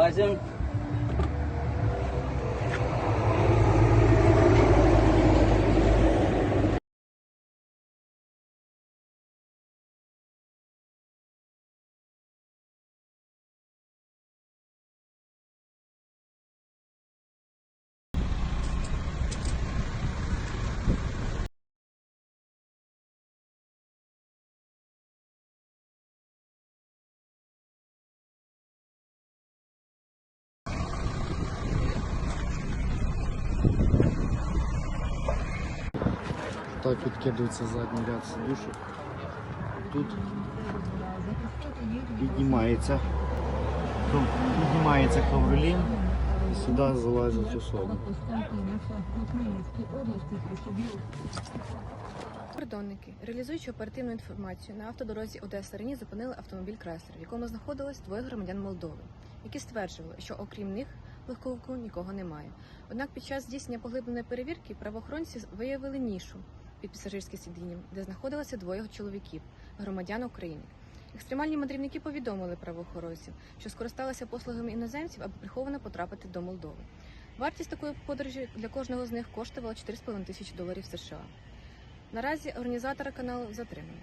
wasn't Так відкидується задній ряд сидушок. Тут піднімається. Піднімається ковролін і сюди залазять особи. Прикордонники, реалізуючи оперативну інформацію на автодорозі Одеса Рені, зупинили автомобіль Креслер, в якому знаходилось двоє громадян Молдови, які стверджували, що окрім них легковику нікого немає. Однак під час здійснення поглибленої перевірки правоохоронці виявили нішу під пасажирським сидінням, де знаходилося двоє чоловіків, громадян України. Екстремальні мандрівники повідомили правоохоронцям, що скористалися послугами іноземців, аби приховано потрапити до Молдови. Вартість такої подорожі для кожного з них коштувала 4,5 тисячі доларів США. Наразі організатора каналу затримано.